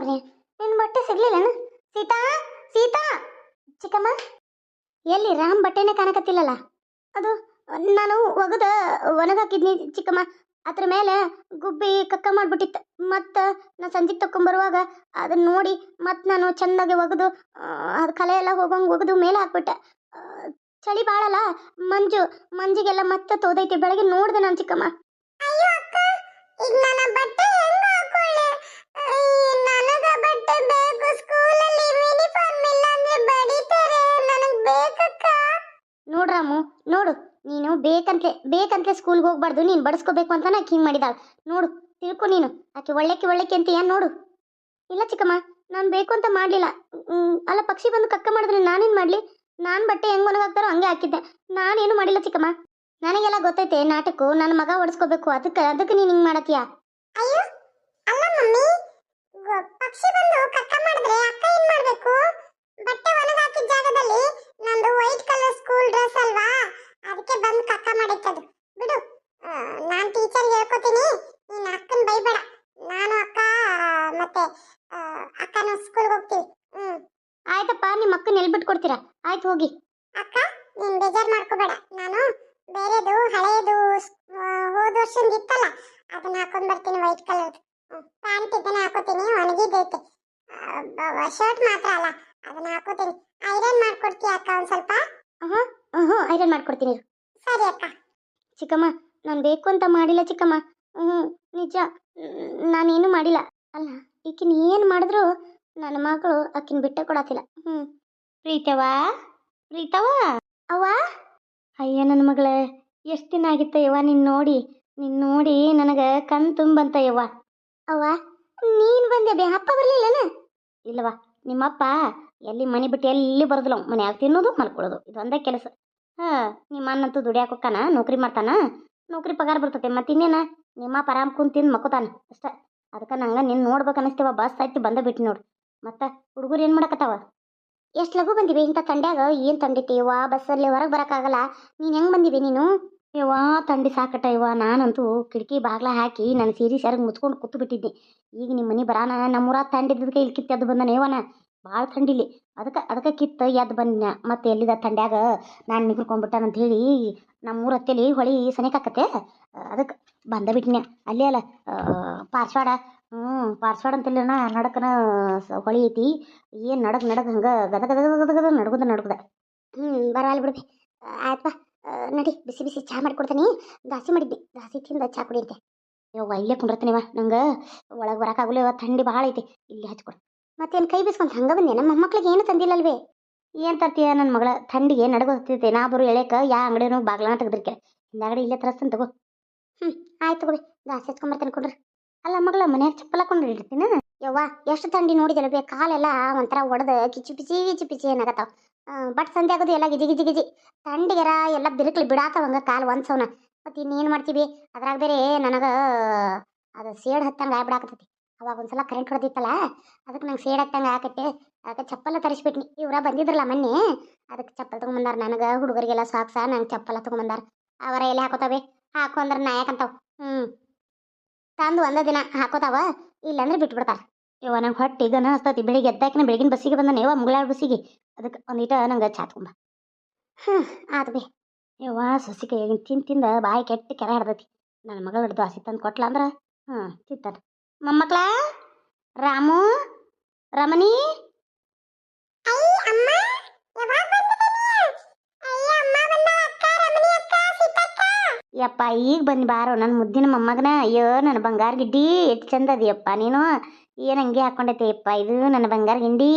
ಹೌದಾ ನಿನ್ ಬಟ್ಟೆ ಸಿಗ್ಲಿಲ್ಲನ? ಸೀತಾ ಸೀತಾ. ಚಿಕ್ಕಮ್ಮ, ಎಲ್ಲಿ ರಾಮ್ ಬಟ್ಟೆನೇ ಕಾಣಕತ್ತಿಲ್ಲಲ್ಲ? ಅದು, ನಾನು ಒಗದ, ಒಣಗಾಕಿದ್ನಿ ಚಿಕ್ಕಮ್ಮ. ಅದ್ರ ಮೇಲೆ ಗುಬ್ಬಿ ಕಕ್ಕ ಮಾಡ್ಬಿಟ್ಟಿತ್ತು. ಮತ್ತು ನಾ ಸಂಜೆಗೆ ತಕೊಂಬರುವಾಗ ಅದನ್ನ ನೋಡಿ ಮತ್ತು ನಾನು ಚೆನ್ನಾಗಿ ಒಗೆದು ಅದು ಕಲೆ ಎಲ್ಲ ಹೋಗಂಗೆ ಒಗೆದು ಮೇಲೆ ಹಾಕ್ಬಿಟ್ಟೆ. ಚಳಿ ಬಾಳಲ್ಲ. ಮಂಜು, ಮಂಜಿಗೆಲ್ಲ ಮತ್ತೆ ತೋದೈತಿ. ಬೆಳಗ್ಗೆ ನೋಡ್ದೆ ನಾನು ಚಿಕ್ಕಮ್ಮ. ನೋಡ್ರಾಮು ನೋಡು, ನೀನು ಬೇಕಂತೆ ಬೇಕಂತೆ ಸ್ಕೂಲ್ಗೆ ಹೋಗ್ಬಾರ್ದು, ನೀನು ಬಡಿಸ್ಕೋಬೇಕು ಅಂತ ನಾಕೆ ಹಿಂಗೆ ಮಾಡಿದಾಳ ನೋಡು, ತಿಳ್ಕೊ ನೀನು, ಆಕೆ ಒಳ್ಳೆಕ್ಕೆ ಒಳ್ಳೆಕ್ಕೆ ಅಂತ ಏನು ನೋಡು. ಇಲ್ಲ ಚಿಕ್ಕಮ್ಮ, ನಾನು ಬೇಕು ಅಂತ ಮಾಡಲಿಲ್ಲ. ಅಲ್ಲ ಪಕ್ಷಿ ಬಂದು ಕಕ್ಕ ಮಾಡಿದ್ರೆ ನಾನೇನು ಮಾಡಲಿ? ನಾನು ಬಟ್ಟೆ ಹೆಂಗೆ ಒಣಗಾಕ್ತಾರೋ ಹಂಗೆ ಹಾಕಿದ್ದೆ. ನಾನೇನು ಮಾಡಿಲ್ಲ ಚಿಕ್ಕಮ್ಮ. ನನಗೆಲ್ಲ ಗೊತ್ತೈತೆ ನಾಟಕ ನನ್ನ ಮಗ ಓಡಿಸ್ಕೋಬೇಕು, ಅದಕ್ಕೆ ಅದಕ್ಕೆ ನೀನು ಹಿಂಗೆ ಮಾಡತ್ತೀಯಾ? ಅಯ್ಯೋ ಪಕ್ಷಿ ಬಂದು ಕಕ್ಕ ಮಾಡಿದ್ರೆ ಅಕ್ಕ ಏನ್ ಮಾಡಬೇಕು? ಬಟ್ಟೆ ಒಣಗಾಕಿದ ಜಾಗದಲ್ಲಿ ನಂದು ವೈಟ್ ಕಲರ್ ಸ್ಕೂಲ್ ಡ್ರೆಸ್ ಅಲ್ವಾ? ಅದಕ್ಕೆ ಬಂದು ಕಕ್ಕ ಮಾಡಿತ್ತದು ಬಿಡು. ನಾನು ಟೀಚರ್ ಹೇಳ್ಕೊತೀನಿ. ನೀನು ಅಕ್ಕನ ಬೈಬೇಡ. ನಾನು ಅಕ್ಕ ಮತ್ತೆ ಅಕ್ಕನ ಸ್ಕೂಲ್ಗೆ ಹೋಗ್ತೀವಿ ಹ್ಮ್. ಆಯ್ತಪ್ಪ ನಿಮ್ಮ ಅಕ್ಕನ ಎಲ್ಲಿ ಬಿಟ್ಕೊಡ್ತೀರಾ? ಆಯ್ತು ಹೋಗಿ. ಅಕ್ಕ ನೀನ್ ಬೇಜಾರ್ ಮಾಡ್ಕೋಬೇಡ. ನಾನು ಬೇರೆದು ಹಳೆಯದು ಹೋದ ವರ್ಷದ ಇತ್ತಲ್ಲ ಅದನ್ನ ಹಾಕೊಂಡ್ ಬರ್ತೀನಿ ವೈಟ್ ಕಲರ್ ಪ್ಯಾಂಟ್ ಇದನ್ನ ಹಾಕೋತೀನಿ ಒಣಗಿದೈತೆ ಶರ್ಟ್ ಮಾತ್ರ ಅಲ್ಲ ಅದನ್ನ ಹಾಕೋತೀನಿ. ಐರನ್ ಮಾಡ್ಕೊಡ್ತೀಯ ಅಕ್ಕ ಒಂದು ಸ್ವಲ್ಪ? ಹ್ಞೂ ಹ್ಞೂ ಐರನ್ ಮಾಡ್ಕೊಡ್ತೀನಿ ಇರು. ಸರಿ ಅಕ್ಕ. ಚಿಕ್ಕಮ್ಮ ನಾನು ಬೇಕು ಅಂತ ಮಾಡಿಲ್ಲ ಚಿಕ್ಕಮ್ಮ. ಹ್ಞೂ ನಿಜ. ನಾನೇನು ಮಾಡಿಲ್ಲ. ಅಲ್ಲ ಈಕಿನ ಏನು ಮಾಡಿದ್ರು ನನ್ನ ಮಗಳು ಆಕಿನ ಬಿಟ್ಟ ಕೊಡತ್ತಿಲ್ಲ. ಹ್ಞೂ ಪ್ರೀತವ? ಪ್ರೀತವ? ಅವ್ವ? ಅಯ್ಯ ನನ್ನ ಮಗಳೇ ಎಷ್ಟು ದಿನ ಆಗಿತ್ತ ಯವ್ವ ನಿನ್ನ ನೋಡಿ? ನಿನ್ನ ನೋಡಿ ನನಗೆ ಕಣ್ ತುಂಬಂತ ಯವ್ವ. ಅವ್ವ ನೀನು ಬಂದೆ ಬೇ ಅಪ್ಪ ಬರಲಿಲ್ಲನ? ಇಲ್ಲವಾ ನಿಮ್ಮಪ್ಪ ಎಲ್ಲಿ ಮನೆ ಬಿಟ್ಟು ಎಲ್ಲಿ ಬರೋದಿಲ್ಲ ಅವ್ನು. ಮನ್ಯಾಗ ತಿನ್ನೋದು, ಮಲ್ಕೊಳ್ಳೋದು. ಇದೊಂದೇ ಕೆಲಸ. ಹಾಂ, ನಿಮ್ಮ ಅಣ್ಣಂತೂ ದುಡಿಯಾಕೆ ಹೊಕ್ಕಾನ? ನೌಕರಿ ಮಾಡ್ತಾನ? ನೌಕರಿ ಪಗಾರ ಬರ್ತತೆ. ಮತ್ತೆ ಇನ್ನೇನ? ನಿಮ್ಮ ಆರಾಮ್ ಕುಂತು ತಿಂದು ಮಕ್ಕೋತಾನ ಅಷ್ಟೇ. ಅದಕ್ಕೆ ನಂಗೆ ನಿನ್ನ ನೋಡ್ಬೇಕು ಅನಿಸ್ತೀವ ಬಸ್ ಆಯ್ತು ಬಂದ ಬಿಟ್ಟು ನೋಡು. ಮತ್ತೆ ಹುಡುಗರು ಏನು ಮಾಡಕತ್ತಾವ? ಎಷ್ಟು ಲಘು ಬಂದಿವಿ ಇಂಥ ತಂಡ್ಯಾಗ? ಏನು ತಂಡಿತಿ ಬಸ್ಸಲ್ಲಿ ಹೊರಗೆ ಬರೋಕ್ಕಾಗಲ್ಲ. ನೀನು ಹೆಂಗೆ ಬಂದಿವಿ ನೀನು? ಇವ ತಂಡಿ ಸಾಕಟ ಇವ. ನಾನಂತೂ ಕಿಟಕಿ ಬಾಗ್ಲ ಹಾಕಿ ನನ್ನ ಸೀರೆ ಸೆರಗ್ ಮುಚ್ಕೊಂಡು ಕೂತು ಬಿಟ್ಟಿದ್ದೆ. ಈಗ ನಿಮ್ಮ ಮನೆ ಬರಾನ? ನಮ್ಮೂರ ತಂಡಿದ್ದಕ್ಕೆ ಇಲ್ಲಿ ಕಿತ್ತು ಎದ್ದು ಬಂದನ? ಯವ್ವನ? ಭಾಳ ಥಂಡಿಲಿ. ಅದಕ್ಕೆ ಅದಕ್ಕೆ ಕಿತ್ತ ಎದ್ದು ಬಂದಿನ. ಮತ್ತೆ ಎಲ್ಲಿದ ಥಂಡ್ಯಾಗ ನಾನು ನಿಗ್ರಕೊಂಡ್ಬಿಟ್ಟಾನಂತ ಹೇಳಿ ನಮ್ಮೂರ ಹತ್ತೇಲಿ ಹೊಳಿ ಸನಿಕಾಕತ್ತೆ ಅದಕ್ಕೆ ಬಂದ ಬಿಟ್ಟಿನ ಅಲ್ಲೇ ಅಲ್ಲ ಪಾರ್ಸ್ವಾಡ. ಹ್ಞೂ ಪಾರ್ಶ್ವಾಡ ಅಂತೇಳಿನ ನಡಕನ ಹೊಳಿ ಐತಿ. ಏನು ನಡಕ್ ನಡಕ್ ಹಂಗೆ ಗದ ಗದ ಗದ ಗದ ಗದ ನಡ್ಗುದ ನಡ್ಗುದ. ಹ್ಞೂ ಬರಲ್ಲ ಬಿಡ್ಬಿ ಆಯ್ತಪ್ಪ ನಡಿ ಬಿಸಿ ಬಿಸಿ ಚಹಾ ಮಾಡಿಕೊಡ್ತೀನಿ ದಾಸಿ ಮಾಡಿದ್ದೆ ದಾಸಿ ತಿಂದ ಚಹಾ ಕುಡಿಯಂತೆ. ಯವ್ವ, ಇಲ್ಲೇ ಕುಂಡ್ರತೀನಿವ ನಂಗೆ ಒಳಗೆ ಬರೋಕ್ಕಾಗಲ್ಲ ಇವಾಗ ಥಂಡಿ ಭಾಳ ಐತಿ. ಇಲ್ಲಿ ಹಚ್ಕೊಡು. ಮತ್ತೇನು ಕೈ ಬಿಸ್ಕೊಂಡು ಹಂಗೆ ಬಂದೆ? ನಮ್ಮ ಮೊಮ್ಮಕ್ಳಿಗೆ ಏನು ತಂದಿಲ್ಲಲ್ವೇ? ಏನು ತರ್ತೀಯ ನನ್ನ ಮಗಳ? ಥಂಡಿಗೆ ನಡಗೋಗ್ತೈತೆ ನಾ ಬರೋ ಎಳೆಕ, ಯಾ ಅಂಗಡಿನೂ ಬಾಗ್ಲನ ತೆಗೆದಿರ್ಕೆ ಹಿಂದಾಗಡೆ ಇಲ್ಲೇ ತರಸ್ತಂತ ತಗೋ. ಹ್ಞೂ ಆಯ್ತು ತಗೋಬಿ. ದಾಸ ಹಚ್ಕೊಂಬರ್ತೇನೆ ಕೊಡ್ರಿ. ಅಲ್ಲ ಮಗಳ, ಮನ್ಯಾಗ ಚಪ್ಪಲ ಕೊಂಡು ಇಡ್ತೀನಿ ಯವ್ವ, ಎಷ್ಟು ಥಂಡಿ ನೋಡಿದಲ್ಲ ಬೇ? ಕಾಲೆಲ್ಲ ಒಂಥರ ಒಡೆದು ಕಿಚಿ ಪಿಚಿ ಕಿಚಿ ಪಿಚಿ ಏನಾಗತ್ತಾವ. ಬಟ್ ಸಂಧೆ ಆಗೋದು ಎಲ್ಲ ಗಿಜಿ ಗಿಜಿ ಗಿಜಿ. ಥಂಡಿಗೆರ ಎಲ್ಲ ಬಿರುಕ್ಲಿ ಬಿಡಾತಾವ ಹಂಗ ಕಾಲು ಒಂದ್ಸವನ ಮತ್ತು ಇನ್ನೇನು ಮಾಡ್ತೀವಿ ಅದ್ರಾಗ ಬೇರೆ ನನಗೆ, ಅದು ಸೇಡ್ ಹತ್ತಂಗೆ ಆಗ್ಬಿಡಾಕತ್ತೈತಿ. ಅವಾಗ ಒಂದ್ಸಲ ಕರೆಂಟ್ ಹೊಡೆದಿತ್ತಲ್ಲ ಅದಕ್ಕೆ ನಂಗೆ ಸೇಡ್ ಹತ್ತಂಗೆ ಆಕತ್ತೆ ಅದಕ್ಕೆ ಚಪ್ಪಲ ತರಿಸ್ಬಿಟ್ನಿ. ಇವ್ರ ಬಂದಿದ್ರಲ್ಲ ಮೊನ್ನೆ, ಅದಕ್ಕೆ ಚಪ್ಪಲ್ ತೊಗೊಂಬಂದಾರ ನನಗೆ, ಹುಡುಗರಿಗೆಲ್ಲ ಸಾಕ್ಸ ನಂಗೆ ಚಪ್ಪಲ ತೊಗೊಂಬಂದಾರ. ಅವರ ಎಲೆ ಹಾಕೋತಾವೆ? ಹಾಕೊಂಡ್ರೆ ನಾ ಯಾಕಂತಾವ ಹ್ಞೂ ತಂದು ಒಂದ ದಿನ ಹಾಕೋತಾವ, ಇಲ್ಲಾಂದ್ರೆ ಬಿಟ್ಬಿಡ್ತಾರ. ಇವ ನಂಗೆ ಹೊಟ್ಟೆ ಈಗ ಅನಿಸ್ತತಿ ಬೆಳಿಗ್ಗೆ ಎದ್ದಾಕಿನ ಬೆಳಗಿನ ಬಸ್ಸಿಗೆ ಬಂದಾನೆ ಯವ್ವ ಮುಗಳಾಳ ಬಸ್ಸಿಗೆ. ಅದಕ್ಕೆ ಒಂದಿಟ ನಂಗೆ ಚಾ ತಗೊಂಬ. ಹ್ಞೂ ಆತು ಬೇ. ಯವ್ವ ಸಸಿಗೆ ತಿಂದು ತಿಂದ ಬಾಯಿ ಕೆಟ್ಟ ಕೆರೆ ಹಿಡ್ದೈತಿ. ನನ್ನ ಮಗಳು ಹಿಡ್ದು ಹಸಿ ತಂದು ಕೊಟ್ಲ ಅಂದ್ರೆ ಹ್ಞೂ ತಿಂತಾನ. ಮೊಮ್ಮಕ್ಳ? ರಾಮು? ರಮಣಿ? ಯಪ್ಪ ಈಗ ಬಂದು ಬಾರೋ ನನ್ನ ಮುದ್ದಿನ ಮೊಮ್ಮಗನ. ಅಯ್ಯೋ ನನ್ನ ಬಂಗಾರ ಗಿಡ್ಡಿ ಎಷ್ಟು ಚಂದ ಅದಿಯಪ್ಪ ನೀನು. ಏನು ಹಂಗೆ ಹಾಕೊಂಡೈತೆ ಯಪ್ಪ ಇದು ನನ್ನ ಬಂಗಾರ ಗಿಂಡಿ.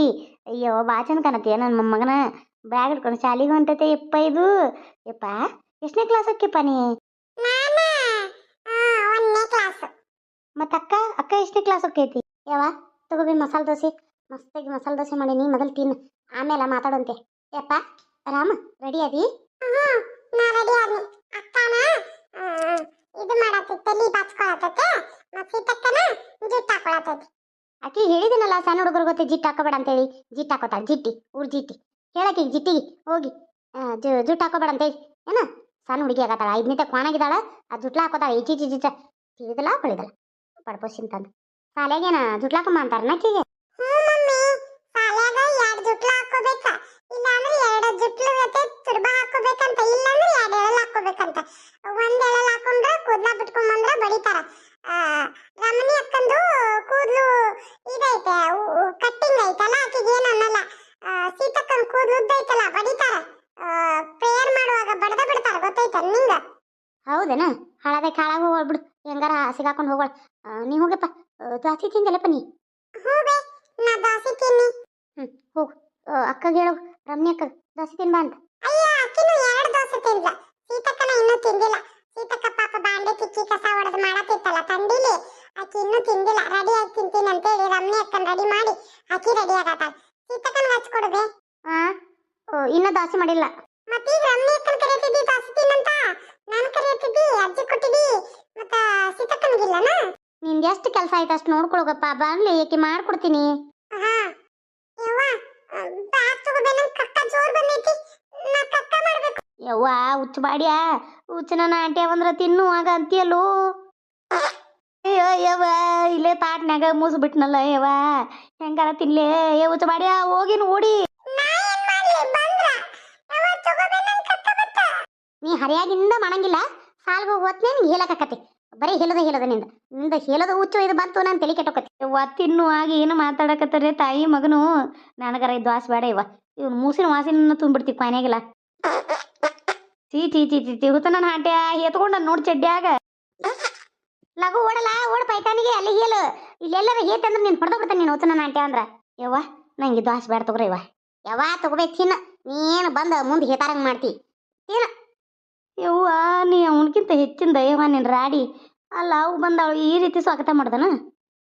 ಅಯ್ಯೋ ಭಾಳ ಚಂದ ಕಾಣತ್ತೀಯ ನನ್ನ ಮೊಮ್ಮಗನ. ಬ್ಯಾಗ್ ಹಿಡ್ಕೊಂಡು ಶಾಲಿಗೆ ಹೊಂಟೈತೆ ಯಪ್ಪ ಇದು. ಯಪ್ಪ ಎಷ್ಟನೇ ಕ್ಲಾಸ್ ಹೋಕ್ಯಪ್ಪ ನೀ? ಮತ್ತೆ ಅಕ್ಕ ಅಕ್ಕ ಎಷ್ಟನೇ ಕ್ಲಾಸ್ ಹೋಗ್ತೈತಿ ಯಾವ ತಗೋಬಿ ಮಸಾಲೆ ದೋಸೆ. ಮಸ್ತಾಗಿ ಮಸಾಲೆ ದೋಸೆ ಮಾಡೀನಿ ಮೊದಲು ತಿನ್ನು. ಆಮೇಲೆ ಮಾತಾಡೋಂತೆ. ಯಪ್ಪ ರಾಮ ರೆಡಿ ಅದಿ ನಾ ರೆಡಿ ಆದ್ನಿ. ಅಕ್ಕನ ಇದು ಮಾಡತ್ತೆ ತಲಿ ಬಾಚ್ಕೊಳತೈತೆ ಮತ್ತೆ ಸೀತಕ್ಕನ ಜಿಟ್ಟು ಹಾಕೊಳತೈತಿ ಆಕಿ ಹೇಳಿದಿನಲ್ಲ ಸಣ್ಣ ಹುಡುಗರು ಗೊತ್ತೆ ಜಿಟ್ಟು ಹಾಕೋಬೇಡ ಅಂತೇಳಿ. ಜಿಟ್ಟು ಹಾಕೋತಾಳೆ ಜಿಟ್ಟಿ ಊರ್ ಜಿಟ್ಟಿ. ಹೇಳಕ್ಕೆ ಜಿಟ್ಟಿಗೆ ಹೋಗಿ ಜುಟ್ಟು ಹಾಕೋಬೇಡ ಅಂತೇಳಿ. ಏನ ಸಣ್ಣ ಹುಡುಗಿ ಆಗತ್ತಾಳ ಐದನೇ ಕ್ವಾನಾಗಿದ್ದಾಳ ಆ ಜುಟ್ಲ ಹಾಕೋತಾಳ ಈಚಿ ಜಿಟ್ಟ ತಿಳಿದಲ್ಲ. ಹೊಳಿದಲ್ಲ ಪಡ್ಪೋಸಿನ್ ತಂದು ಶಾಲೆಗೇನ ಜುಟ್ಲಾಕಮ್ಮ ಅಂತಾರ ನಕ್ಕಿಗೆ ಹ್ಞೂ ಮಮ್ಮಿ ಸಾಲ್ಯಾಗ ಎರಡು ಜುಟ್ಲ ಹಾಕೋಬೇಕ ಇಲ್ಲಾಂದ್ರೆ ಎರಡು ಜುಟ್ಲ ಜೊತೆ ತುರ್ಬ ಹಾಕೋಬೇಕಂತ ಇಲ್ಲಾಂದ್ರೆ ಎರಡು ಎಳಲ್ ಹಾಕೋಬೇಕಂತ ಒಂದ್ ಎಳಲ್ ಹಾಕೊಂಡ್ರೆ ಜಾಸ್ತಿ ತಿಂದಲ್ಲಪ್ಪ ನೀ ಬೇ ನಾ ದಾಸಿ ತಿನ್ನಿ. ಹೋಗ್. ಅಕ್ಕ ಅಕ್ಕಗೆ ಹೇಳು ರಮ್ಯ ಅಕ್ಕ ದಾಸಿ ತಿನ್ಬಾ ಅಂತ. ಅಯ್ಯ ಅಕ್ಕಿನೂ ಎರಡು ದೋಸೆ ತಿಂದ್ಲ. ಸೀತಕ್ಕನ ಇನ್ನೂ ತಿಂದಿಲ್ಲ. ಸೀತಕ್ಕ ಪಾಪ ಬಾಂಡೆ ತಿಕ್ಕಿ ಕಸ ಹೊಡೆದು ಮಾಡತ್ತಿತ್ತಲ್ಲ ತಂಡಿಲಿ ಆಕಿ ಇನ್ನೂ ತಿಂದಿಲ್ಲ. ರೆಡಿ ಆಗಿ ತಿಂತೀನಿ ಅಂತೇಳಿ ರಮ್ಯ ಅಕ್ಕನ ರೆಡಿ ಮಾಡಿ ಆಕಿ ರೆಡಿ ಆಗತ್ತ. ಸೀತಕ್ಕನ ಹಚ್ಕೊಡ್ಬೆ ಆ ಓ, ಇನ್ನೂ ದಾಸಿ ಮಾಡಿಲ್ಲ. ಮತ್ತೀಗ ರಮ್ಯ ಅಕ್ಕನ ಕರಿತಿದ್ದಿ ದೋಸೆ ತಿನ್ನಂತ? ನಾನು ಕರಿಯತ್ತಿದ್ದಿ ಅಜ್ಜಿ ಕೊಟ್ಟಿದ್ದಿ ಮತ್ತ ಸೀತಕ್ಕನಿಗಿಲ್ಲನ? ನಿಂದು ಎಷ್ಟು ಕೆಲಸ ಆಯ್ತು ಅಷ್ಟು ನೋಡ್ಕೊಳಗಪ್ಪ ಬರ್ಲಿ ಏಕೆ ಮಾಡ್ಕೊಡ್ತೀನಿ? ಯವ್ವ ಹುಚ್ಚು ಬಾಡ್ಯಾ ಹುಚ್ಚು ನನ್ನ ಆಂಟಿ ಅವಂದ್ರ ತಿನ್ನು ಆಗ ಅಂತೀಯಲ್ಲೋ? ಅಯ್ಯೋ ಯವ್ವ ಇಲ್ಲೇ ತಾಟ್ನ್ಯಾಗ ಮುಸ್ಬಿಟ್ನಲ್ಲ ಯವ್ವ ಹೆಂಗಾರ ತಿನ್ಲೇ? ಏ ಹುಚ್ಚು ಬಾಡ್ಯಾ ಹೋಗಿನ ಓಡಿ. ನಾ ಬಂದ್ರ. ಹರಿಯಾಗಿಂದ ಮಾಡಂಗಿಲ್ಲ ಸಾಲ್ಗೆ ಹೋಗಿ ಹೊತ್ನೇ ನಿಂಗೆ ಹೇಳಕತ್ತಿ ಬರೀ ಹೇಳದ ಹೇಳದ ನಿಂದ. ನಿಂದ ಹೇಳದ ಹುಚ್ಚು ಇದು ಬಂತು ನಾನು ತಲೆ ಕೆಟ್ಟೋಕತಿ ತಿನ್ನು ಆಗಿ ಏನು ಮಾತಾಡಕತ್ತಾರೆ? ತಾಯಿ ಮಗನು ನನಗರ ಇದು ವಾಸ ಬೇಡ ಇವ. ಇವ್ನು ಮೂಸಿನ ವಾಸಿನ ತುಂಬಿಡ್ತಿ ಪಾನಿಯಾಗಿಲ್ಲ ಚೀ ಚೀ ಚೀ ಚೀ ಚೀ ಹುತ್ತ ನನ್ನ ಹಾಂಟ್ಯ ಎತ್ಕೊಂಡ ನೋಡ್ ಚಡ್ಡ್ಯಾಗ ಲಘು ಓಡಲ್ಲ ಓಡ್ ಪೈತಾನಿಗೆ ಅಲ್ಲಿ ಹೇಳು. ಇಲ್ಲೆಲ್ಲರ ಹೇತ್ ಅಂದ್ರೆ ನೀನು ಹೊಡೆದು ಬಿಡ್ತಾನೆ ನೀನು ಹುತ್ತ ನನ್ನ ಹಾಂಟ್ಯ ಅಂದ್ರ. ಯವ್ವ ನಂಗೆ ಇದು ಬೇಡ ತಗೋರಿ ಇವ ಯವ್ವ ತಗೋಬೇಕು ತಿನ್ನ. ನೀನು ಬಂದ ಮುಂದೆ ಹೇತಾರಂಗ್ ಮಾಡ್ತಿ. ತಿನ್ನ. ಯವ್ವ, ನೀ ಅವನಕ್ಕಿಂತ ಹೆಚ್ಚಿನ ದಯವ ನೀನು ರಾಡಿ. ಅಲ್ಲ, ಅವು ಬಂದವಳು ಈ ರೀತಿ ಸ್ವಾಗತ ಮಾಡ್ದನ?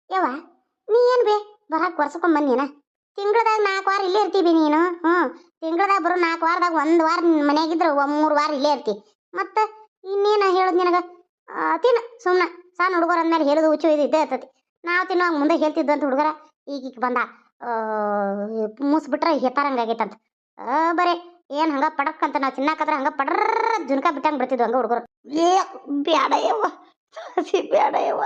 ಯವ್ವ, ನೀ ಏನು ಬೇ, ಬರಾಕ್ ವರ್ಷಕ್ಕೊಂಡ್ ಬಂದೇನ? ತಿಂಗಳದಾಗ ನಾಲ್ಕು ವಾರ ಇಲ್ಲೇ ಇರ್ತೀವಿ ನೀನು, ಹ್ಞೂ? ತಿಂಗಳದಾಗ ಬರೋ ನಾಲ್ಕು ವಾರದಾಗ ಒಂದು ವಾರ ನಿನ್ನ ಮನ್ಯಾಗಿದ್ರೆ ಮೂರು ವಾರ ಇಲ್ಲೇ ಇರ್ತಿ. ಮತ್ತೆ ಇನ್ನೇನು ಹೇಳೋದು ನಿನಗ? ತಿನ್ನ ಸುಮ್ಮನೆ ಸಣ್ಣ ಹುಡುಗರ ಅಂದ್ಮೇಲೆ ಹೇಳೋದು ಹುಚ್ಚು ಇದು ಇದ್ದೇ ಇರ್ತತಿ. ನಾವು ತಿನ್ನುವಾಗ ಮುಂದೆ ಹೇಳ್ತಿದ್ದಂತ ಹುಡುಗರ ಈಗ ಈಗ ಬಂದ ಮೂಸ್ಬಿಟ್ರೆ ಹೆತ್ತಾರಂಗಾಗೈತಂತ ಬರೀ. ಏನು ಹಂಗ ಪಡಕ್ ಅಂತ ನಾವು ತಿನ್ನಾಕತ್ರ ಹಂಗ ಪಡ್ರ ಜುನ್ಕ ಬಿಟ್ಟಂಗೆ ಬಿಡ್ತಿದ್ವು ಹಂಗ ಹುಡುಗರು. ಏ ಬ್ಯಾಡ ಯವ್ವ ಸಾಸಿ ಬ್ಯಾಡ ಯವ್ವ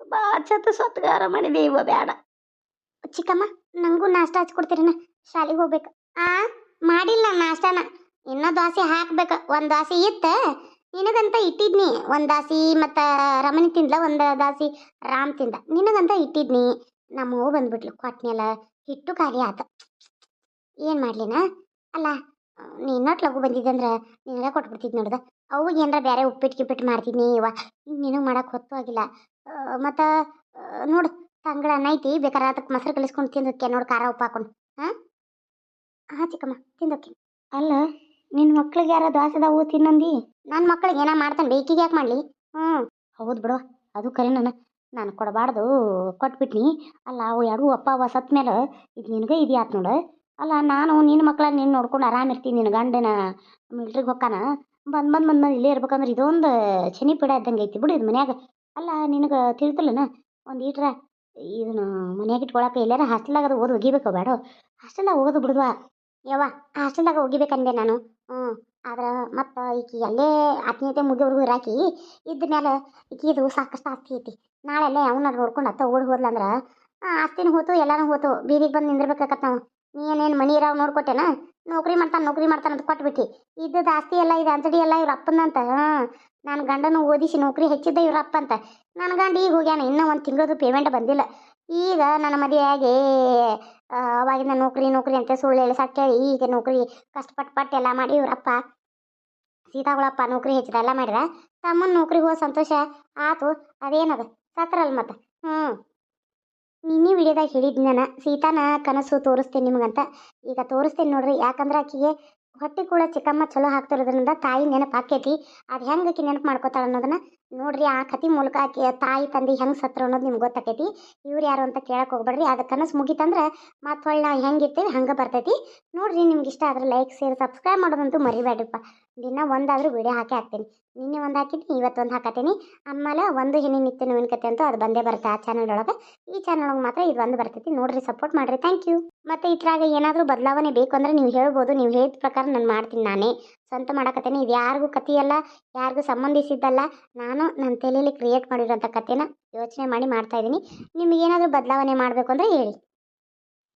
ಬಾ ಚತ್ತು ಸತ್ಗಾರ ಮಾಡಿದೆ ಇವ ಬೇಡ ಚಿಕ್ಕಮ್ಮ ನಂಗೂ ನಾಷ್ಟ ಹಚ್ಕೊಡ್ತೀರಿನ ಶಾಲೆಗೆ ಹೋಗ್ಬೇಕು. ಆ ಮಾಡಿಲ್ಲ ನಾಷ್ಟಾನ. ಇನ್ನೂ ದೋಸೆ ಹಾಕ್ಬೇಕು. ಒಂದು ದೋಸೆ ಇತ್ತ ನಿನಗಂತ ಇಟ್ಟಿದ್ನಿ. ಒಂದು ದಾಸಿ ಮತ್ತು ರಮಣಿ ತಿಂದ್ಲ ಒಂದು ದಾಸಿ ರಾಮ್ ತಿಂದ. ನಿನಗಂತ ಇಟ್ಟಿದ್ನಿ. ನಮ್ಮ ಬಂದ್ಬಿಟ್ಲು. ಕೊಟ್ನೆಲ್ಲ ಹಿಟ್ಟು ಖಾಲಿ ಆತ. ಏನು ಮಾಡ್ಲಿನ? ಅಲ್ಲ ನೀನೊಟ್ಟು ಲಘು ಬಂದಿದ್ದೆ ಅಂದ್ರೆ ನಿನಗೆ ಕೊಟ್ಬಿಡ್ತಿದ್ ನೋಡ್ದ? ಅವಾಗ ಏನಾರ ಬೇರೆ ಉಪ್ಪಿಟ್ಟು ಗಿಪ್ಪಿಟ್ಟು ಮಾಡ್ತಿದ್ನಿ ಇವ? ಈಗ ನಿನಗೆ ಮಾಡೋಕೆ ಹೊತ್ತು ಆಗಿಲ್ಲ. ಮತ್ತು ನೋಡು ತಂಗಳ ಐತಿ ಬೇಕಾದ್ರೆ ಅದಕ್ಕೆ ಮೊಸರು ಕಲಿಸ್ಕೊಂಡು ತಿಂದಕ್ಕೆ ನೋಡು ಖಾರ ಉಪ್ಪು ಹಾಕೊಂಡು. ಹಾಂ ಹಾಂ ಚಿಕ್ಕಮ್ಮ ತಿಂದಕ್ಕೆ ಅಲ್ಲ ನಿನ್ನ ಮಕ್ಳಿಗೆ ಯಾರ ದಾಸದಾವು ತಿನ್ನಂದಿ? ನನ್ನ ಮಕ್ಳಿಗೆ ಏನೋ ಮಾಡ್ತಾನೆ ಬೇಕಿಗೆ ಯಾಕೆ ಮಾಡಲಿ? ಹ್ಞೂ ಹೌದು ಬಿಡು ಅದು ಕರೆ ನಾನು ನಾನು ಕೊಡಬಾರ್ದು ಕೊಟ್ಬಿಟ್ನಿ. ಅಲ್ಲ ಅವು ಎರಡು ಅಪ್ಪ ಅವ ಸತ್ ಮೇಲೆ ಇದು ನಿನಗೆ ಇದೆಯಾತ್ ನೋಡು. ಅಲ್ಲ, ನಾನು ನಿನ್ನ ಮಕ್ಳ ನೀನು ನೋಡ್ಕೊಂಡು ಆರಾಮ ಇರ್ತೀನಿ ನಿನ್ನ ಗಂಡನ ಮಿಲ್ಟ್ರಿಗೆ ಹೊಕ್ಕಾನ ಬಂದು ಬಂದು ಬಂದು ಇಲ್ಲೇ ಇರ್ಬೇಕಂದ್ರೆ ಇದೊಂದು ಶನಿ ಪೀಡ ಇದ್ದಂಗೆ ಐತಿ ಬಿಡು ಇದು ಮನ್ಯಾಗ. ಅಲ್ಲ, ನಿನಗೆ ತಿಳಿದಿಲ್ಲನ ಒಂದು ಈಟ್ರ ಇದನ್ನ ಮನ್ಯಾಗ ಇಟ್ಕೊಳಕ್ಕೆ ಎಲ್ಲಾರ ಹಾಸ್ಟೆಲ್ದಾಗ ಅದು ಓದಿ ಒಗಿಬೇಕು ಬೇಡ ಹಾಸ್ಟೆಲ್ದಾಗ ಓದು ಬಿಡುವ. ಯವ್ವ, ಹಾಸ್ಟೆಲ್ದಾಗ ಒಗಿಬೇಕಂದೆ ನಾನು. ಹ್ಞೂ ಆದ್ರೆ ಮತ್ತು ಈಕಿ ಅಲ್ಲೇ ಆತ್ಮೀಯತೆ ಮುಗಿಯವ್ರಿಗೂ ಇರಾಕಿ, ಇದ್ದ ಮೇಲೆ ಈಕಿ ಇದು ಸಾಕಷ್ಟು ಆಸ್ತಿ ಐತಿ. ನಾಳೆ ಅಲ್ಲೇ ಅವನ್ನ ನೋಡ್ಕೊಂಡು ಅತ್ತ ಓಡಿ ಹೋದ್ಲಂದ್ರೆ ಆಸ್ತಿನೂ ಹೋತು, ಎಲ್ಲನೂ ಹೋತು. ಬೀದಿಗೆ ಬಂದು ನಿಂದಿರ್ಬೇಕಾಗತ್ತೆ ನಾವು. ನೀ ಏನೇನು ಮನಿ ಇರಾವ್ ನೋಡ್ಕೊಟ್ಟೆನ? ನೌಕರಿ ಮಾಡ್ತಾನೆ ನೌಕರಿ ಮಾಡ್ತಾನೆ ಅಂತ ಕೊಟ್ಬಿಟ್ಟು. ಇದ್ದದ ಆಸ್ತಿ ಎಲ್ಲ, ಇದು ಅಂತಡಿ ಎಲ್ಲ ಇವ್ರ ಅಪ್ಪಂದಂತ ಹಾಂ. ನನ್ನ ಗಂಡನು ಓದಿಸಿ ನೌಕರಿ ಹೆಚ್ಚಿದ್ದ ಇವ್ರ ಅಪ್ಪ ಅಂತ ನನ್ನ ಗಂಡ ಈಗ ಹೋಗ್ಯಾನ, ಇನ್ನೂ ಒಂದು ತಿಂಗಳದು ಪೇಮೆಂಟ್ ಬಂದಿಲ್ಲ. ಈಗ ನನ್ನ ಮದುವೆಯಾಗಿ ಅವಾಗಿಂದ ನೌಕರಿ ನೌಕರಿ ಅಂತ ಸುಳ್ಳು ಹೇಳಿ ಸಾಕ್ ಕೇಳಿ, ಈಗ ನೌಕರಿ ಕಷ್ಟಪಟ್ಟು ಪಟ್ಟು ಎಲ್ಲ ಮಾಡಿ ಇವ್ರಪ್ಪ ಸೀತಾಗಳಪ್ಪ ನೌಕರಿ ಹೆಚ್ಚಿದ ಎಲ್ಲ ಮಾಡಿದ. ತಮ್ಮನ ನೌಕರಿ ಹೋದ ಸಂತೋಷ ಆತು. ಅದೇನದ? ಸತ್ರಲ್ಲ ಮತ್ತೆ? ಹ್ಞೂ ನಿನ್ನೆ ವಿಡಿಯೋದಾಗ ಹೇಳಿದ್ದೆ ನಾನು. ಸೀತಾನ ಕನಸು ತೋರಿಸ್ತೇನೆ ನಿಮಗಂತ. ಈಗ ತೋರಿಸ್ತೇನೆ ನೋಡ್ರಿ, ಯಾಕಂದ್ರೆ ಆಕಿಗೆ ಹೊಟ್ಟೆ ಕೂಡ ಚಿಕ್ಕಮ್ಮ ಚಲೋ ಹಾಕ್ತಿರೋದ್ರಿಂದ ತಾಯಿ ನೆನಪು ಆಕೈತಿ ಅದು ಹೆಂಗೆ ಆಕಿ ನೆನಪು ಮಾಡ್ಕೋತಾಳೆ ಅನ್ನೋದನ್ನ ನೋಡ್ರಿ ಆ ಕತಿ ಮೂಲಕ ಆಕಿ ತಾಯಿ, ತಂದೆ ಹೆಂಗೆ ಸತ್ರು ಅನ್ನೋದು ನಿಮ್ಗೆ ಗೊತ್ತಾಕೈತಿ. ಇವ್ರು ಯಾರು ಅಂತ ಕೇಳಕ್ಕೆ ಹೋಗ್ಬೇಡ್ರಿ. ಅದು ಕನಸು ಮುಗೀತಂದ್ರೆ ಮತ್ತೆ ಹೊಳ್ಳಿ ನಾವು ಹೆಂಗಿರ್ತೀವಿ ಹಂಗೆ ಬರ್ತೈತಿ. ನೋಡ್ರಿ ನಿಮ್ಗೆ ಇಷ್ಟ ಆದ್ರೆ ಲೈಕ್ ಶೇರ್ ಸಬ್ಸ್ಕ್ರೈಬ್ ಮಾಡೋದಂತೂ ಮರಿಬೇಡ್ರಿಪ್ಪ. ದಿನ ಒಂದಾದ್ರೂ ವಿಡಿಯೋ ಹಾಕಿ ಹಾಕ್ತೀನಿ. ನಿನ್ನೆ ಒಂದು ಹಾಕಿದ್ದೀನಿ ಇವತ್ತು ಒಂದು ಹಾಕತ್ತೀನಿ. ಆಮೇಲೆ ಒಂದು ಹೆಣ್ಣು ನಿತ್ಯ ನೋವಿನ ಕತೆ ಅಂತೂ ಅದು ಬಂದೇ ಬರುತ್ತೆ ಆ ಚಾನಲ್ ಒಳಗೆ. ಈ ಚಾನಲ್ ಒಳಗೆ ಮಾತ್ರ ಇದು ಒಂದು ಬರ್ತೈತಿ. ನೋಡ್ರಿ ಸಪೋರ್ಟ್ ಮಾಡಿರಿ. ಥ್ಯಾಂಕ್ ಯು ಮತ್ತು ಇದ್ರಾಗ ಏನಾದರೂ ಬದಲಾವಣೆ ಬೇಕು ಅಂದ್ರೆ ನೀವು ಹೇಳ್ಬೋದು. ನೀವು ಹೇಳಿದ ಪ್ರಕಾರ ನಾನು ಮಾಡ್ತೀನಿ ನಾನೇ. ಸ್ವಂತ ಮಾಡಕತ್ತೇನೆ. ಇದು ಯಾರಿಗೂ ಕಥೆಯಲ್ಲ ಯಾರಿಗೂ ಸಂಬಂಧಿಸಿದ್ದಲ್ಲ. ನಾನು ನನ್ನ ತಲೆಯಲ್ಲಿ ಕ್ರಿಯೇಟ್ ಮಾಡಿರೋಂಥ ಕಥೆನ ಯೋಚನೆ ಮಾಡಿ ಮಾಡ್ತಾ ಇದ್ದೀನಿ. ನಿಮಗೇನಾದರೂ ಬದಲಾವಣೆ ಮಾಡಬೇಕು ಅಂದರೆ ಹೇಳಿ.